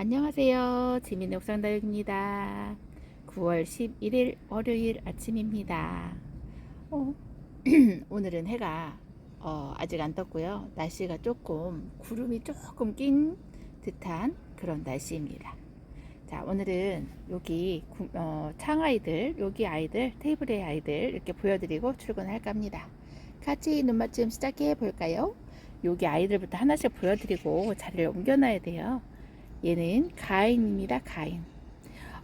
안녕하세요. 지민의 옥상다육입니다. 9월 11일 월요일 아침입니다. 어, 오늘은 해가 어, 아직 안 떴고요. 날씨가 조금 구름이 조금 낀 듯한 그런 날씨입니다. 자, 오늘은 여기 구- 어, 창 아이들, 여기 아이들, 테이블의 아이들 이렇게 보여드리고 출근할까 합니다. 같이 눈맞춤 시작해 볼까요? 여기 아이들부터 하나씩 보여드리고 자리를 옮겨놔야 돼요. 얘는 가인입니다. 가인.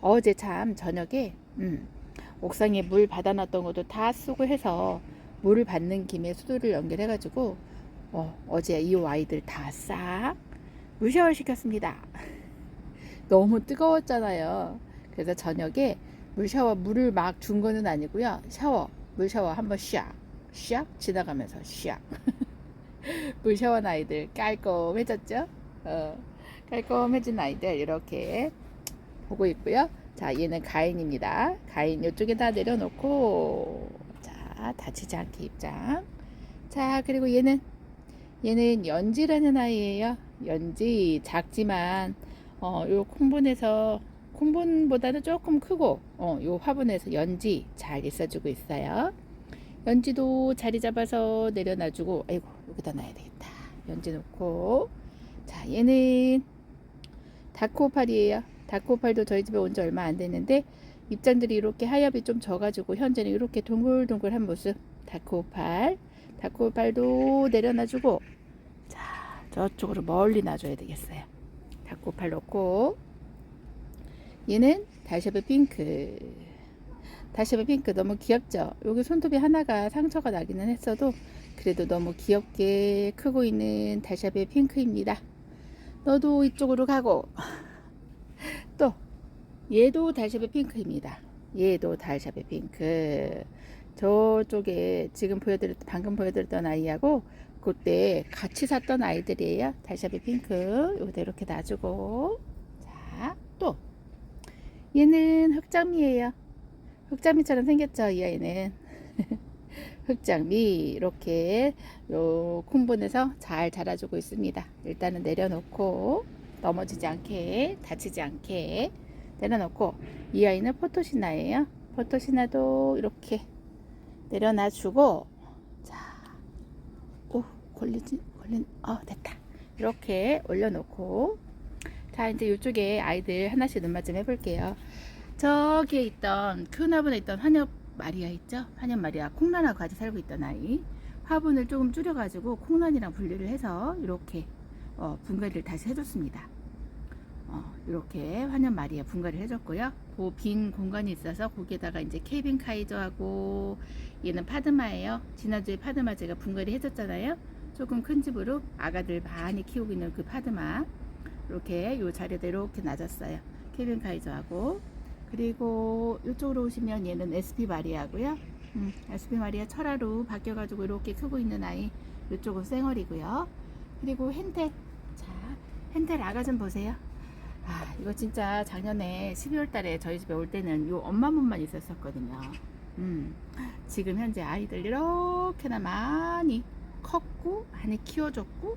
어제 참 저녁에 음, 옥상에 물 받아놨던 것도 다 쓰고 해서 물을 받는 김에 수도를 연결해가지고 어, 어제 이 아이들 다 싹 물샤워 시켰습니다. 너무 뜨거웠잖아요. 그래서 저녁에 물샤워 물을 막 준 거는 아니고요. 샤워 물 샤워 한번 샥 샥 지나가면서 샥 물 샤워 아이들 깔끔해졌죠? 어. 깔끔해진 아이들 이렇게 보고 있고요. 자, 얘는 가인입니다. 가인 이쪽에다 내려놓고 자, 다치지 않게 입장. 자, 그리고 얘는 얘는 연지라는 아이예요. 연지 작지만 어, 요 콩분에서 콩분보다는 조금 크고 어, 요 화분에서 연지 잘 있어주고 있어요. 연지도 자리 잡아서 내려놔주고 아이고 여기다 놔야 되겠다. 연지 놓고 자 얘는 다크오팔이에요. 다크오팔도 저희 집에 온 지 얼마 안 됐는데 입장들이 이렇게 하엽이 좀 져가지고 현재는 이렇게 동글동글한 모습 다크오팔 다크오팔도 내려놔주고 자 저쪽으로 멀리 놔줘야 되겠어요. 다크오팔 놓고 얘는 달샤브 핑크 달샤브 핑크 너무 귀엽죠? 여기 손톱이 하나가 상처가 나기는 했어도 그래도 너무 귀엽게 크고 있는 달샤브 핑크입니다. 너도 이쪽으로 가고 또 얘도 달샤베 핑크입니다. 얘도 달샤베 핑크. 저쪽에 지금 보여드렸 방금 보여드렸던 아이하고 그때 같이 샀던 아이들이에요. 달샤베 핑크. 여기다 이렇게 놔주고 자 또 얘는 흑장미예요. 흑장미처럼 생겼죠 이 아이는. 흑장미 이렇게 요 콩분에서 잘 자라주고 있습니다. 일단은 내려놓고 넘어지지 않게 다치지 않게 내려놓고 이 아이는 포토시나예요. 포토시나도 이렇게 내려놔 주고 자, 오 걸리지 걸린 어 됐다 이렇게 올려놓고 자 이제 이쪽에 아이들 하나씩 눈맞 좀 해볼게요. 저기에 있던 큰 화분에 있던 환엽 마리아 있죠? 환엽 마리아 콩란하고 같이 살고 있던 아이 화분을 조금 줄여가지고 콩란이랑 분리를 해서 이렇게 어, 분갈이를 다시 해줬습니다. 어, 이렇게 환엽 마리아 분갈이를 해줬고요. 그 빈 공간이 있어서 거기에다가 이제 케빈 카이저하고 얘는 파드마예요. 지난주에 파드마 제가 분갈이 해줬잖아요. 조금 큰 집으로 아가들 많이 키우고 있는 그 파드마 이렇게 요 자리에다 이렇게 놔줬어요. 케빈 카이저하고 그리고 이쪽으로 오시면 얘는 SP 마리아고요. 음, SP 마리아 철화로 바뀌어가지고 이렇게 크고 있는 아이 이쪽은 쌩얼이고요. 그리고 헨텔 자 헨텔 아가 좀 보세요. 아 이거 진짜 작년에 12월 달에 저희 집에 올 때는 요 엄마 몸만 있었었거든요. 음, 지금 현재 아이들 이렇게나 많이 컸고 많이 키워줬고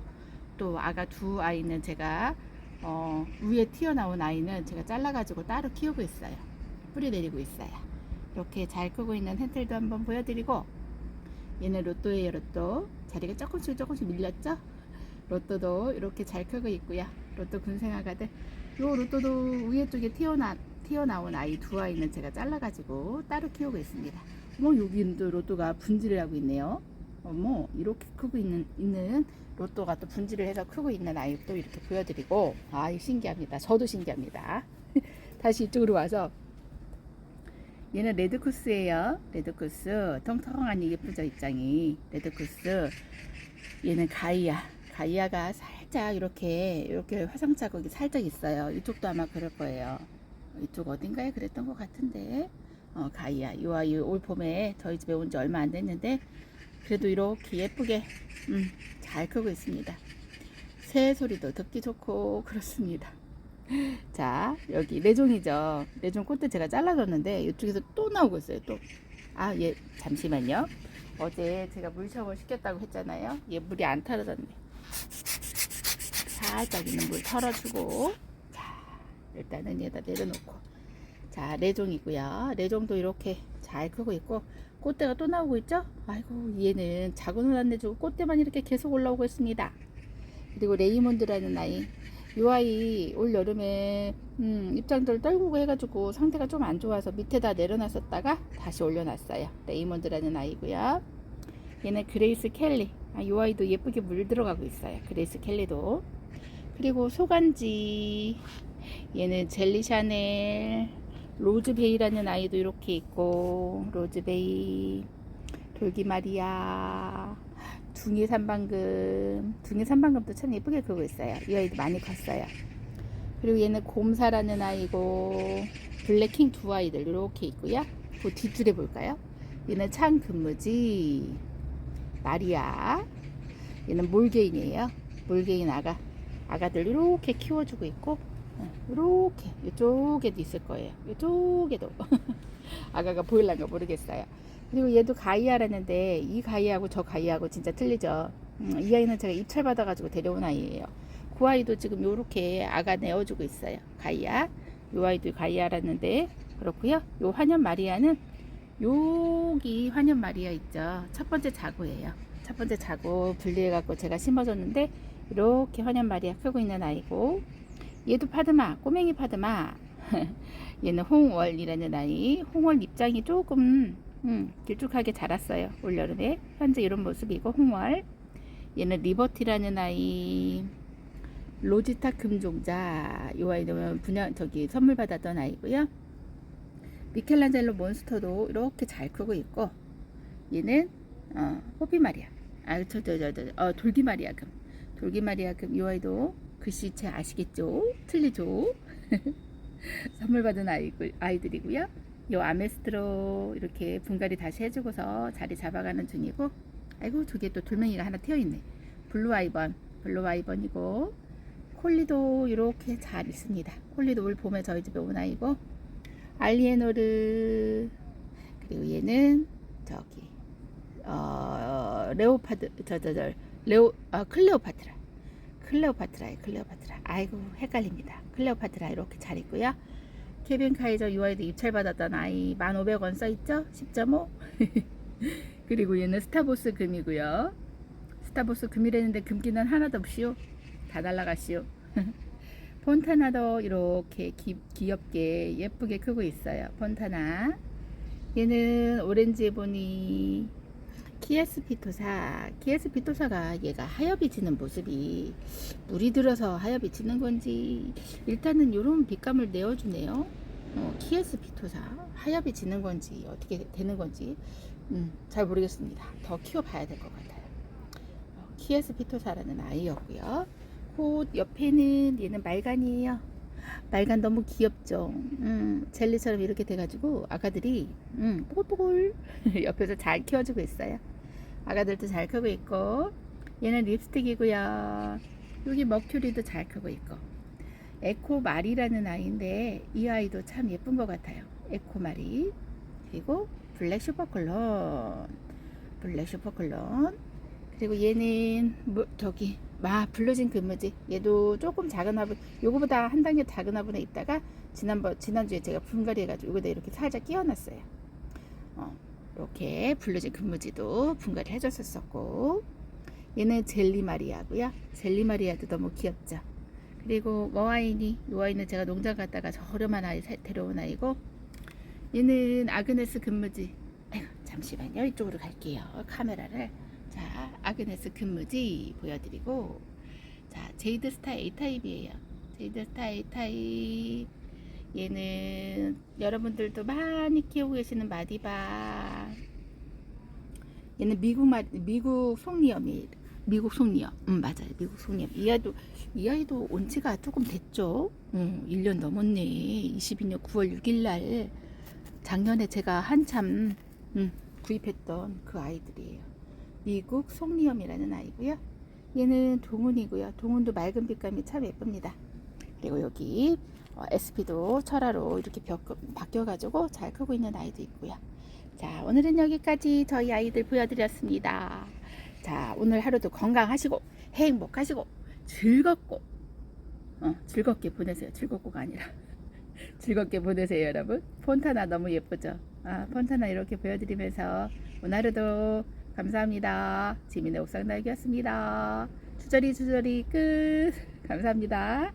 또 아가 두 아이는 제가 어, 위에 튀어나온 아이는 제가 잘라가지고 따로 키우고 있어요. 뿌리 내리고 있어요. 이렇게 잘 크고 있는 헨텔도 한번 보여드리고 얘는 로또예요 로또 자리가 조금씩 조금씩 밀렸죠? 로또도 이렇게 잘 크고 있고요. 로또 군생아가들 요 로또도 위에 쪽에 튀어나, 튀어나온 아이 두 아이는 제가 잘라가지고 따로 키우고 있습니다. 어머 여기도 로또가 분질을 하고 있네요. 어머 이렇게 크고 있는, 있는 로또가 또 분질을 해서 크고 있는 아이도 이렇게 보여드리고 아 신기합니다. 저도 신기합니다. 다시 이쪽으로 와서 얘는 레드쿠스예요. 레드쿠스 통통하니 예쁘죠 입장이 레드쿠스 얘는 가이아 가이아가 살짝 이렇게 이렇게 화상 자국이 살짝 있어요. 이쪽도 아마 그럴 거예요. 이쪽 어딘가에 그랬던 것 같은데 어, 가이아 이 아이 올 봄에 저희 집에 온 지 얼마 안 됐는데 그래도 이렇게 예쁘게 음, 잘 크고 있습니다. 새 소리도 듣기 좋고 그렇습니다. 자 여기 레종이죠. 레종 꽃도 제가 잘라줬는데 이쪽에서 또 나오고 있어요. 또 아 예 잠시만요. 어제 제가 물 샤워 시켰다고 했잖아요. 얘 물이 안 털어졌네. 살짝 있는 물 털어주고 자 일단은 얘다 내려놓고 자 레종이고요 레종도 이렇게 잘 크고 있고 꽃대가 또 나오고 있죠? 아이고 얘는 자고는 안 내주고 꽃대만 이렇게 계속 올라오고 있습니다. 그리고 레이몬드라는 아이. 이 아이 올 여름에 음, 입장들 떨구고 해가지고 상태가 좀 안 좋아서 밑에다 내려놨었다가 다시 올려놨어요. 레이몬드라는 아이고요. 얘는 그레이스 켈리. 아, 이 아이도 예쁘게 물 들어가고 있어요. 그레이스 켈리도. 그리고 소간지. 얘는 젤리 샤넬 로즈베이라는 아이도 이렇게 있고 로즈베이 돌기 마리아 둥이 삼방금 둥이 삼방금도 참 예쁘게 크고 있어요. 이 아이도 많이 컸어요. 그리고 얘는 곰사라는 아이고 블랙킹 두 아이들 이렇게 있고요. 그 뒷줄에 볼까요? 얘는 창근무지 마리아 얘는 몰게인이에요. 몰게인 아가 아가들 이렇게 키워주고 있고 이렇게 이쪽에도 있을 거예요. 이쪽에도. 아가가 보일란가 모르겠어요. 그리고 얘도 가이아라는데 이 가이아하고 저 가이아하고 진짜 틀리죠. 음, 이 아이는 제가 입찰 받아가지고 데려온 아이예요. 그 아이도 지금 요렇게 아가 내어주고 있어요. 가이아. 요 아이도 가이아라는데 그렇고요. 요 환연 마리아는 여기 환연 마리아 있죠. 첫 번째 자구예요. 첫 번째 자구 분리해 갖고 제가 심어줬는데 이렇게 환연 마리아 크고 있는 아이고 얘도 파드마 꼬맹이 파드마. 얘는 홍월이라는 아이 홍월 입장이 조금 음, 길쭉하게 자랐어요 올여름에. 현재 이런 모습이고 홍월. 얘는 리버티라는 아이 로지타 금종자. 이 아이는 분양 저기 선물 받았던 아이고요. 미켈란젤로 몬스터도 이렇게 잘 크고 있고 얘는 어, 호피 마리아. 아 저 저 저 저 어, 돌기 마리아 금. 돌기 마리아 금 이 아이도 글씨체 아시겠죠? 틀리죠? 선물 받은 아이, 아이들이고요. 요 아메스트로 이렇게 분갈이 다시 해주고서 자리 잡아가는 중이고 아이고 저기에 또 돌멩이가 하나 튀어있네. 블루 아이번 블루 아이번이고 콜리도 이렇게 잘 있습니다. 콜리도 올 봄에 저희 집에 온 아이고 알리에노르. 그리고 얘는 저기 어 레오파드 저저저 레오 어, 클레오파트라 클레오파트라에 클레오파트라. 아이고 헷갈립니다. 클레오파트라 이렇게 잘 있고요. 케빈 카이저 UI도 입찰받았던 아이 1,500원 써있죠? 10.5 그리고 얘는 스타보스 금이고요. 스타보스 금이라는데 금기는 하나도 없이요. 다 날라가시오. 폰타나도 이렇게 기, 귀엽게 예쁘게 크고 있어요. 폰타나. 얘는 오렌지 보니 키에스 피토사 키에스 피토사가 얘가 하엽이 지는 모습이 물이 들어서 하엽이 지는 건지 일단은 이런 빛감을 내어주네요. 어, 키에스 피토사 하엽이 지는 건지 어떻게 되는 건지 음, 잘 모르겠습니다. 더 키워봐야 될 것 같아요. 어, 키에스 피토사라는 아이였고요. 그 옆에는 얘는 말간이에요 말간 너무 귀엽죠. 음, 젤리처럼 이렇게 돼가지고 아가들이 음, 뽀글뽀글 옆에서 잘 키워주고 있어요. 아가들도 잘 크고 있고 얘는 립스틱이고요. 여기 머큐리도 잘 크고 있고. 에코 마리라는 아이인데 이 아이도 참 예쁜 것 같아요. 에코 마리. 그리고 블랙 슈퍼클론. 블랙 슈퍼클론. 그리고 얘는 뭐 저기 마 블루진 금무지. 얘도 조금 작은 화분 요거보다 한 단계 작은 화분에 있다가 지난번 지난주에 제가 분갈이 해가지고 여기다 이렇게 살짝 끼워놨어요. 어, 이렇게 블루진 금무지도 분갈이 해줬었고. 얘는 젤리 마리아고요. 젤리 마리아도 너무 귀엽죠. 그리고 머아이니 이 아이는 제가 농장 갔다가 저렴한 아이 사- 데려온 아이고. 얘는 아그네스 금무지. 아이고, 잠시만요. 이쪽으로 갈게요. 카메라를 자 아그네스 금무지 보여드리고 자 제이드 스타 A타입이에요. 제이드 스타 A타입. 얘는 여러분들도 많이 키우고 계시는 마디바. 얘는 미국 마 미국 송리엄이 미국 송리엄. 음 맞아요. 미국 송리엄. 이 아이도 이 아이도 온 지가 조금 됐죠? 음 1년 넘었네. 22년 9월 6일 날. 작년에 제가 한참 음, 구입했던 그 아이들이에요 미국 송리엄이라는 아이고요. 얘는 동훈이고요. 동훈도 맑은 빛감이 참 예쁩니다. 그리고 여기 어, SP도 철화로 이렇게 바뀌어 가지고 잘 크고 있는 아이도 있고요. 자 오늘은 여기까지 저희 아이들 보여드렸습니다. 자 오늘 하루도 건강하시고 행복하시고 즐겁고 어, 즐겁게 보내세요. 즐겁고가 아니라. 즐겁게 보내세요, 여러분. 폰타나 너무 예쁘죠? 아, 폰타나 이렇게 보여드리면서 오늘 하루도 감사합니다. 지민의 옥상 날개였습니다. 주저리 주저리 끝. 감사합니다.